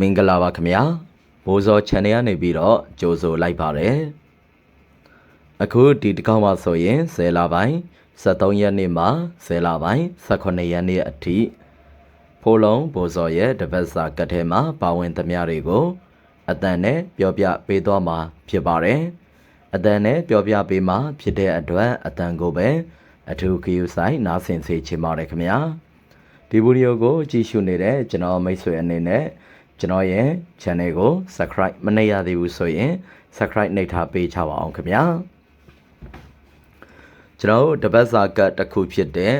မင်္ဂလာပါခင်ဗျာဘိုးစော channel ကနေပြီးတော့ကြိုဆိုလိုက်ပါတယ်အခုဒီတစ်ခေါက်မှဆိုရင်10လပိုင်း73ရက်နေ့မှ10လပိုင်း18ရက်နေ့အထိဖိုးလုံးဘိုးစောရဲ့တပတ်စာကတ်ထဲမှာပါဝင်သမျှတွေကိုအတန်နဲ့ပြောပြပေးသွားမှာဖြစ်ပါတယ်အတန်နဲ့ပြောပြပေးမှာဖြစ်တဲ့အတွက်အတန်ကိုပဲအထူးဂရုစိုက်နားဆင်စေချင်ပါတယ်ခင်ဗျာဒီဗီဒီယိုကိုကြည့်ရှုနေတဲ့ကျွန်တော်မိတ်ဆွေအနေနဲ့ ကျွန်တော်ရဲ့ channel ကို subscribe မနှိပ်ရသေးဘူးဆိုရင် subscribe နှိပ်ထားပေးချပါအောင်ခင်ဗျာကျွန်တော်တို့တပတ်စာကတ်တစ်ခုဖြစ်တဲ့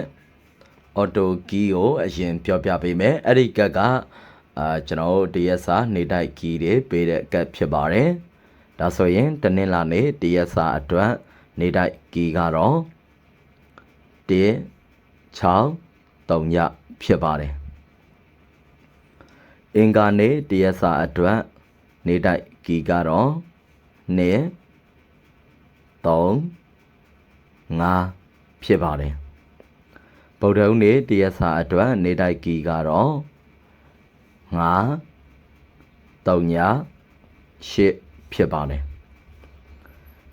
auto key ကိုအရင်ပြောပြပေးမယ်အဲ့ဒီကတ်ကအာကျွန်တော်တို့တရက်စာနေတိုက် key တွေပေးတဲ့ကတ်ဖြစ်ပါတယ်ဒါဆိုရင်တနင်္လာနေ့တရက်စာအတွက်နေတိုက် key ကတော့1 6 3ညဖြစ်ပါတယ် အင်္ဂါနေ့တရက်စာအတွက်နေတိုက်ဂီကတော့2 3 5ဖြစ်ပါတယ်ဗုဒ္ဓဦးနေ့တရက်စာအတွက်နေတိုက်ဂီကတော့5 3ည8ဖြစ်ပါတယ်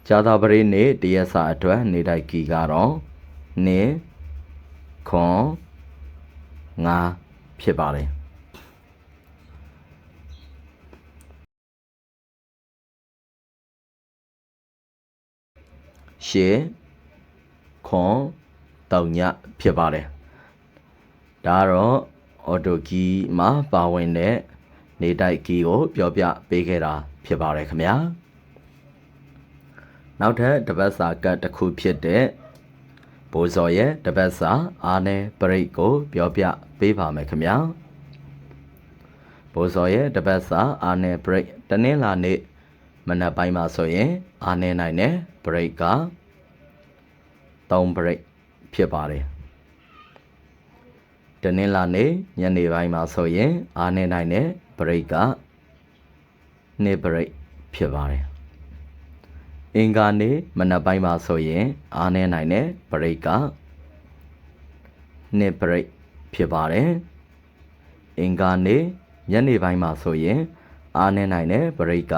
ဇာတာပရိနေ့တရက်စာအတွက်နေတိုက်ဂီကတော့2ခွန်ငါဖြစ်ပါတယ် ရှေခွန်တောင်ညဖြစ်ပါတယ်ဒါကတော့အော်တိုကီမှာပါဝင်တဲ့နေတိုက်ကီကိုပြောပြပေးခဲ့တာဖြစ်ပါတယ်ခင်ဗျာနောက်ထပ်တပတ်စာကတ်တစ်ခုဖြစ်တဲ့ဘိုးစော်ရဲ့တပတ်စာအာနယ်ပရိတ်ကို ပြောပြပေးပါမယ်ခင်ဗျာဘိုးစော်ရဲ့တပတ်စာအာနယ်ပရိတ်တနင်္လာနေ့ မနက်ပိုင်းမှာဆိုရင်အာနယ်နိုင်တဲ့ပရိတ်က3ပရိတ်ဖြစ်ပါတယ်တနင်္လာနေ့ညနေပိုင်းမှာဆိုရင်အာနယ်နိုင်တဲ့ပရိတ်က2ပရိတ်ဖြစ်ပါတယ်အင်္ဂါနေ့မနက်ပိုင်းမှာဆိုရင်အားနေနိုင်တဲ့ပရိတ်ကနှစ်ပရိတ်ဖြစ်ပါတယ်အင်္ဂါနေ့ညနေပိုင်းမှာဆိုရင်အားနေနိုင်တဲ့ပရိတ်က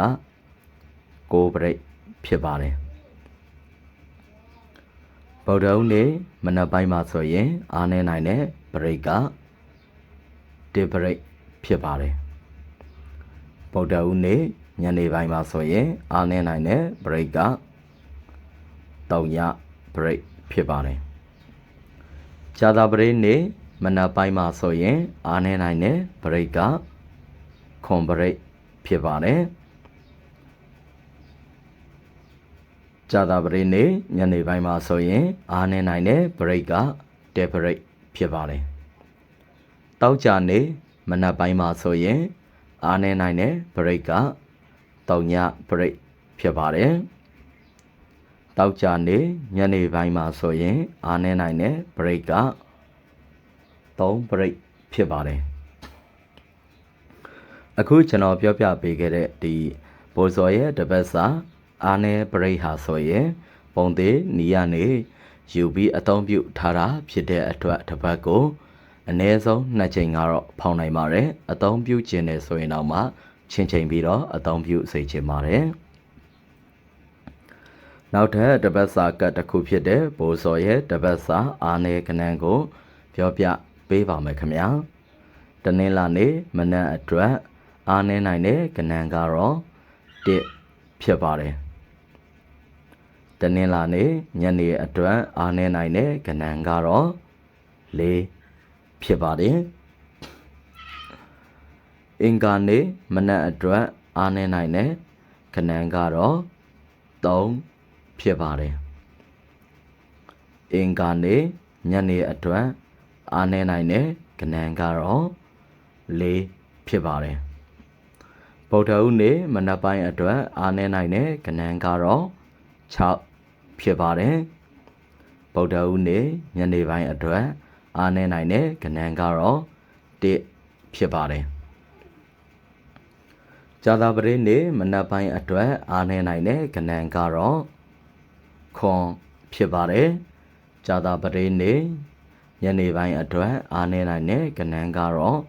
ကိုပရိတ်ဖြစ်ပါတယ်ဗုဒ္ဓဦးနေ့မနက်ပိုင်းမှာဆိုရင် အားနေနိုင်တဲ့ပရိတ်ကတေပရိတ်ဖြစ်ပါတယ်ဗုဒ္ဓဦးနေ့ညနေပိုင်းမှာဆိုရင် အားနေနိုင်တဲ့ break ကတောင်ရ break ဖြစ်ပါတယ်။ဇာတာပရိနေ့မနက်ပိုင်းမှာဆိုရင် အားနေနိုင်တဲ့ break ကခွန် break ဖြစ်ပါတယ်။ ဇာတာပရိနေ့ညနေပိုင်းမှာဆိုရင်အားနေနိုင်တဲ့ break ကတဲ break ဖြစ်ပါတယ်။တောက်ကြနေ့မနက်ပိုင်းမှာဆိုရင်အားနေနိုင်တဲ့ break ကတောင်ညပရိတ်ဖြစ်ပါတယ်။တောက်ကြနေညနေပိုင်းမှာဆိုရင်အားနေနိုင်တဲ့ပရိတ်က3ပရိတ်ဖြစ်ပါတယ်။အခုကျွန်တော်ပြောပြပေးခဲ့တဲ့ဒီဘိုးစော်ရဲ့တပတ်စာ အားနေပရိတ်ဟာဆိုရင်ပုံသေးနီးရနေယူပြီးအသုံးပြုထားတာဖြစ်တဲ့အတွက်တစ်ပတ်ကိုအနည်းဆုံး2ချိန်ကတော့ဖောင်းနိုင်ပါတယ်အသုံးပြုခြင်းနဲ့ဆိုရင်တော့မှချင်းချိန်ပြီးတော့အသုံးပြုစေချင်ပါတယ်နောက်ထပ်တပတ်စာကတ်တစ်ခုဖြစ်တဲ့ဘိုးစော်ရဲ့တပတ်စာအာနေကနန်ကို ပြောပြပေးပါမယ်ခင်ဗျာတနင်္လာနေ့မနက်အတွက် အာနေနိုင်တဲ့ကနန်ကတော့1ဖြစ်ပါတယ် တနင်္လာနေ့ညနေအတွက်အာနေနိုင်တဲ့ကနန်ကတော့4ဖြစ်ပါတယ်အင်္ဂါနေ့မနက်အတွက်အားနေနိုင်တဲ့ခဏန်းကတော့3ဖြစ်ပါတယ်အင်္ဂါနေ့ညနေအတွက်အားနေနိုင်တဲ့ခဏန်းကတော့4ဖြစ်ပါတယ်ဗုဒ္ဓဦးနေ့မနက်ပိုင်းအတွက်အားနေနိုင်တဲ့ခဏန်းကတော့6 ဖြစ်ပါတယ်ဗုဒ္ဓဦးနေ့ညနေပိုင်းအတွက်အားနေနိုင်တဲ့ခဏန်းကတော့1ဖြစ်ပါတယ်ကြာသာပတိနေ့မနက်ပိုင်းအတွက်အားနေနိုင်တဲ့ကဏ္ဍကတော့ခွန်ဖြစ်ပါတယ်ကြာသာပတိနေ့ညနေပိုင်းအတွက်အားနေနိုင်တဲ့ကဏ္ဍကတော့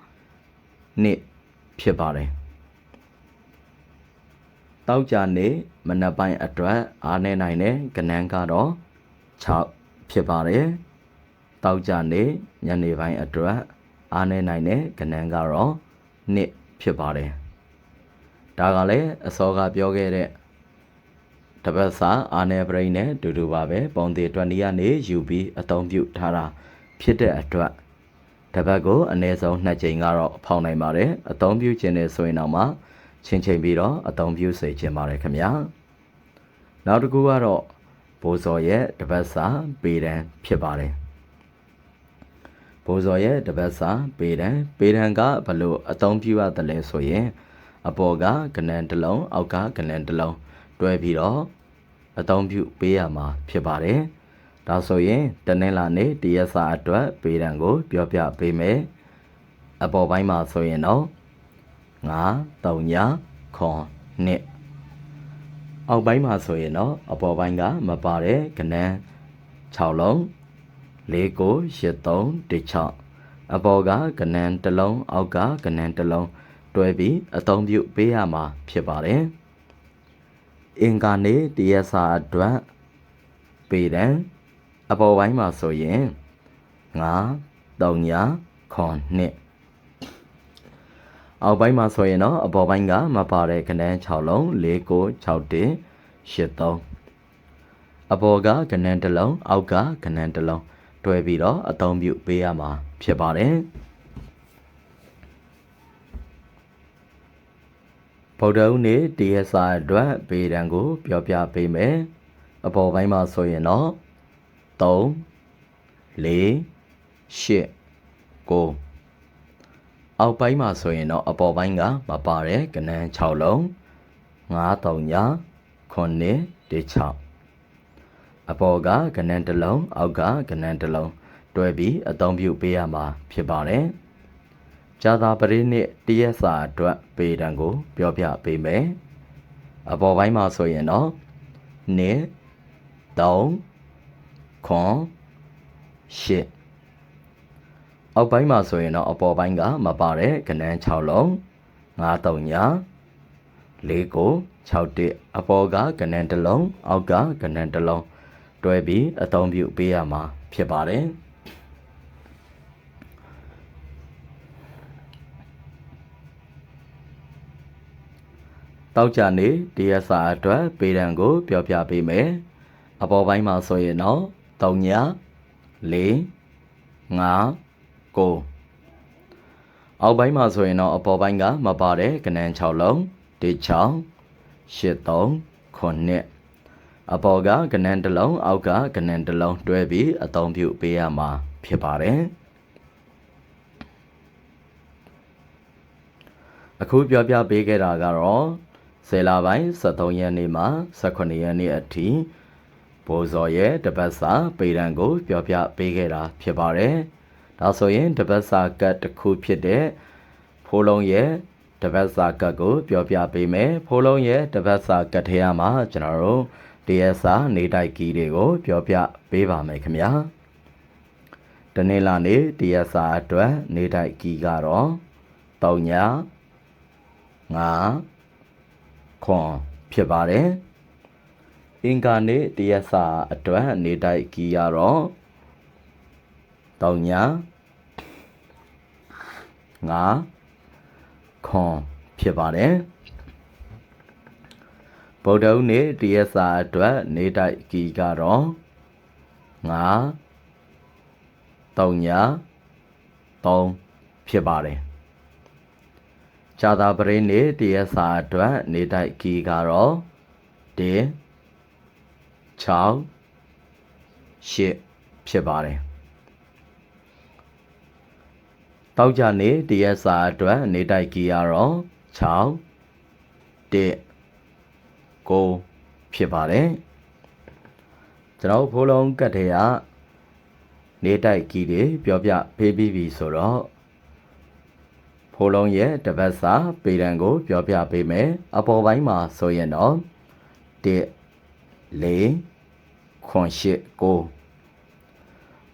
နှစ်ဖြစ်ပါတယ်တောက်ကြနေ မနက်ပိုင်းအတွက်အားနေနိုင်တဲ့ကဏ္ဍကတော့6ဖြစ်ပါတယ်တောက်ကြနေညနေပိုင်းအတွက်အားနေနိုင်တဲ့ကဏ္ဍကတော့2ဖြစ်ပါတယ်ဒါကလည်းအစောကပြောခဲ့တဲ့တပတ်စာအာနယ်ပရိနဲ့တူတူပါပဲပုံသေးအတွက်နေရနေယူပြီးအသုံးပြုထားတာဖြစ်တဲ့အတွက်တပတ်ကိုအနည်းဆုံး2ချိန်ကတော့ဖောက်နိုင်ပါတယ်အသုံးပြုခြင်းနဲ့ဆိုရင်တော့မှ ချင်းချင်းပြီးတော့အသုံးပြုစေခြင်းပါတယ်ခင်ဗျာနောက်တစ်ခုကတော့ဘိုးစော်ရဲ့တပတ်စာပေတံဖြစ်ပါတယ်ဘိုးစော်ရဲ့တပတ်စာပေတံပေတံကဘလို့အသုံးပြုရတယ်လဲဆိုရင်အပေါ်ကကနန်တစ်လုံးအောက်ကကနန်တစ်လုံးတွဲပြီးတော့အသုံးပြုပေးရမှာဖြစ်ပါတယ်။ဒါဆိုရင်တနင်္လာနေ့တရက်စာအတွက်ပေတံကို ပြောပြပေးမယ်။အပေါ်ပိုင်းမှာဆိုရင်တော့ 9 3ညခွန်နှစ်အောက်ပိုင်းမှာဆိုရင်တော့အပေါ်ပိုင်းကမပါတဲ့ကနန်း6လုံး4 9 8 3 6အပေါ်ကကနန်းတစ်လုံးအောက်ကကနန်းတစ်လုံးတွဲပြီးအသုံးပြုပေးရမှာဖြစ်ပါတယ်။အင်္ဂါနေ့တရက်စာအတွက်ပေတံအပေါ်ပိုင်းမှာဆိုရင်9 3ညခွန်နှစ် အောက်ပိုင်းမှာဆိုရင်တော့အပေါ်ပိုင်းကမပါတဲ့ကဏ္ဍ6လုံး4 9 6 1 8 3အပေါ်ကကဏ္ဍတစ်လုံးအောက်ကကဏ္ဍတစ်လုံးတွဲပြီးတော့အသုံးပြုပေးရမှာဖြစ်ပါတယ်ဗုဒ္ဓဦးနေ့တရစာအတွက်ပေဒံကို ပြောပြပေးမယ်အပေါ်ပိုင်းမှာဆိုရင်တော့3 4 8 9 အောက်ပိုင်းမှာဆိုရင်တော့အပေါ်ပိုင်းကမပါတဲ့ကနန်း6လုံး9 3ည9 6အပေါ်ကကနန်းတစ်လုံးအောက်ကကနန်းတစ်လုံးတွဲပြီးအသုံးပြုပေးရမှာဖြစ်ပါတယ်။ကြာသာပရိနှစ်တရက်စာအတွက်ပေတံကို ပြောပြပေးမယ်။အပေါ်ပိုင်းမှာဆိုရင်တော့2 3ခွန်8 အောက်ပိုင်းမှာဆိုရင်တော့အပေါ်ပိုင်းကမပါတဲ့ကနန်း6လုံး9 3ည4ကို6တစ်အပေါ်ကကနန်းတစ်လုံးအောက်ကကနန်းတစ်လုံးတွဲပြီးအသုံးပြုပေးရမှာဖြစ်ပါတယ်တောက်ကြနေတရားစာအတွက်ပေဒံကိုပြောပြပေးမယ်အပေါ်ပိုင်းမှာဆိုရင်တော့3ည4 5 ကိုအောက်ပိုင်းမှာဆိုရင်တော့အပေါ်ပိုင်းကမပါတဲ့ကနန်း6လုံး1 6 8 3 9အပေါ်ကကနန်းတစ်လုံးအောက်ကကနန်းတစ်လုံးတွဲပြီးအသုံးပြုပေးရမှာဖြစ်ပါတယ်အခုပြောပြပေးခဲ့တာကတော့ဆယ်လပိုင်း73ရက်နေ့မှ18ရက်နေ့အထိဘိုးစော်ရဲ့တပတ်စာပေရန်ကို ပြောပြပေးခဲ့တာဖြစ်ပါတယ်။ ဒါဆိုရင်တပတ်စာကတ်တစ်ခုဖြစ်တဲ့ဖိုးလုံးရဲ့တပတ်စာကတ်ကို ပြောပြပေးမယ်ဖိုးလုံးရဲ့တပတ်စာကတ်ထဲမှာကျွန်တော်တို့တရားစာနေတိုက်ကီတွေကို ပြောပြပေးပါမယ်ခင်ဗျာတနေ့လာနေတရားစာအတွက်နေတိုက်ကီကတော့3ည5ခွန်ဖြစ်ပါတယ်အင်္ဂါနေ့တရားစာအတွက်နေတိုက်ကီကတော့ 3ညငါခွန်ဖြစ်ပါတယ်ဗုဒ္ဓဦးနေ့တရက်စာအတွက်နေတိုက်ကီကတော့ငါ3ည3ဖြစ်ပါတယ်ဇာတာပရိနေ့တရက်စာအတွက်နေတိုက်ကီကတော့1 6 8ဖြစ်ပါတယ် တောက်ကြနေတရက်စာအတွက်နေတိုက်ကီရတော့6 1 9ဖြစ်ပါတယ်ကျွန်တော်ဖိုးလုံးကတ်တဲ့ကနေတိုက်ကီတွေပြောပြပေးပြီးပြီဆိုတော့ဖိုးလုံးရဲ့တပတ်စာပေတံကို ပြောပြပေးမယ်အပေါ်ပိုင်းမှာဆိုရင်တော့1 4ခွန်8 9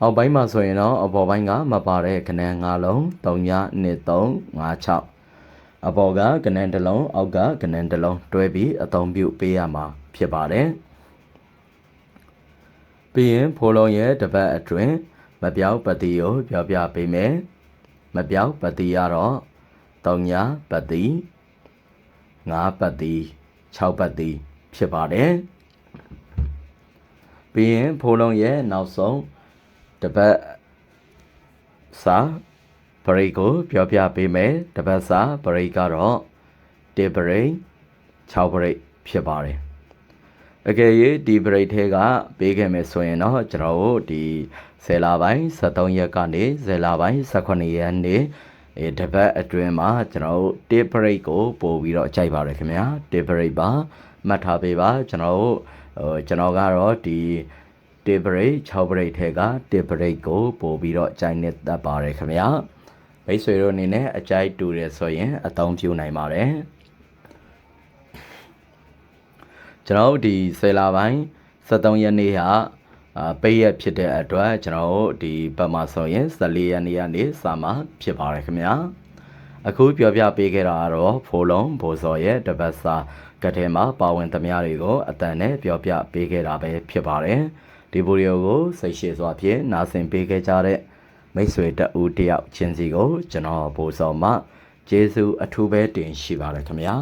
အောက်ပိုင်းမှာဆိုရင်တော့အပေါ်ပိုင်းကမပါတဲ့ခဏန်း၅လုံး3ည2 3 5 6အပေါ်ကကနန်းတစ်လုံးအောက်ကကနန်းတစ်လုံးတွဲပြီးအသုံးပြုပေးရမှာဖြစ်ပါတယ်ပြီးရင်ဖိုးလုံးရဲ့တစ်ပတ်အတွင်းမပြောက်ပတိကိုပြောပြပေးမယ်မပြောက်ပတိရတော့3ညပတိ5ပတိ6ပတိဖြစ်ပါတယ်ပြီးရင်ဖိုးလုံးရဲ့နောက်ဆုံး တစ်ပတ်စာပရိတ်ကိုပြောပြပေးမယ်တစ်ပတ်စာပရိတ်ကတော့1ပရိတ်6ပရိတ်ဖြစ်ပါတယ်အကယ်၍ဒီပရိတ်ထဲကပေးခဲ့မယ်ဆိုရင်တော့ကျွန်တော်တို့ဒီ10လပိုင်း73ရက်ကနေ10လပိုင်း18ရက်နေ့အဲတပတ်အတွင်းမှာကျွန်တော်တို့1ပရိတ်ကိုပို့ပြီးတော့ကြိုက်ပါတယ်ခင်ဗျာ1ပရိတ်ပါမှတ်ထားပေးပါကျွန်တော်တို့ဟိုကျွန်တော်ကတော့ဒီ 1ပရိတ်6ပရိတ်ထဲက1ပရိတ်ကိုပို့ပြီးတော့ကြိုက်နေတတ်ပါတယ်ခင်ဗျာမိတ်ဆွေတို့အနေနဲ့အကြိုက်တူတယ်ဆိုရင်အသုံးပြုနိုင်ပါတယ်ကျွန်တော်တို့ဒီ10လပိုင်း73ရက်နေ့ဟာအာပိတ်ရက်ဖြစ်တဲ့အတွက်ကျွန်တော်တို့ဒီဘက်မှာဆိုရင်14ရက်နေ့ကနေစမှာဖြစ်ပါတယ်ခင်ဗျာအခုပြောပြပေးခဲ့တာကတော့ဖိုးလုံးဘိုးစော်ရဲ့တပတ်စာကထဲမှာပါဝင်သမျှတွေကိုအတန်နဲ့ပြောပြပေးခဲ့တာပဲဖြစ်ပါတယ် ဒီဗီဒီယိုကိုစိတ်ရှည်စွာဖြင့်နားဆင်ပေးခဲ့ကြတဲ့မိတ်ဆွေတဦးတယောက်ချင်းစီကိုကျွန်တော်ဘိုးစော်မှကျေးဇူးအထူးပဲတင်ရှိပါတယ်ခင်ဗျာ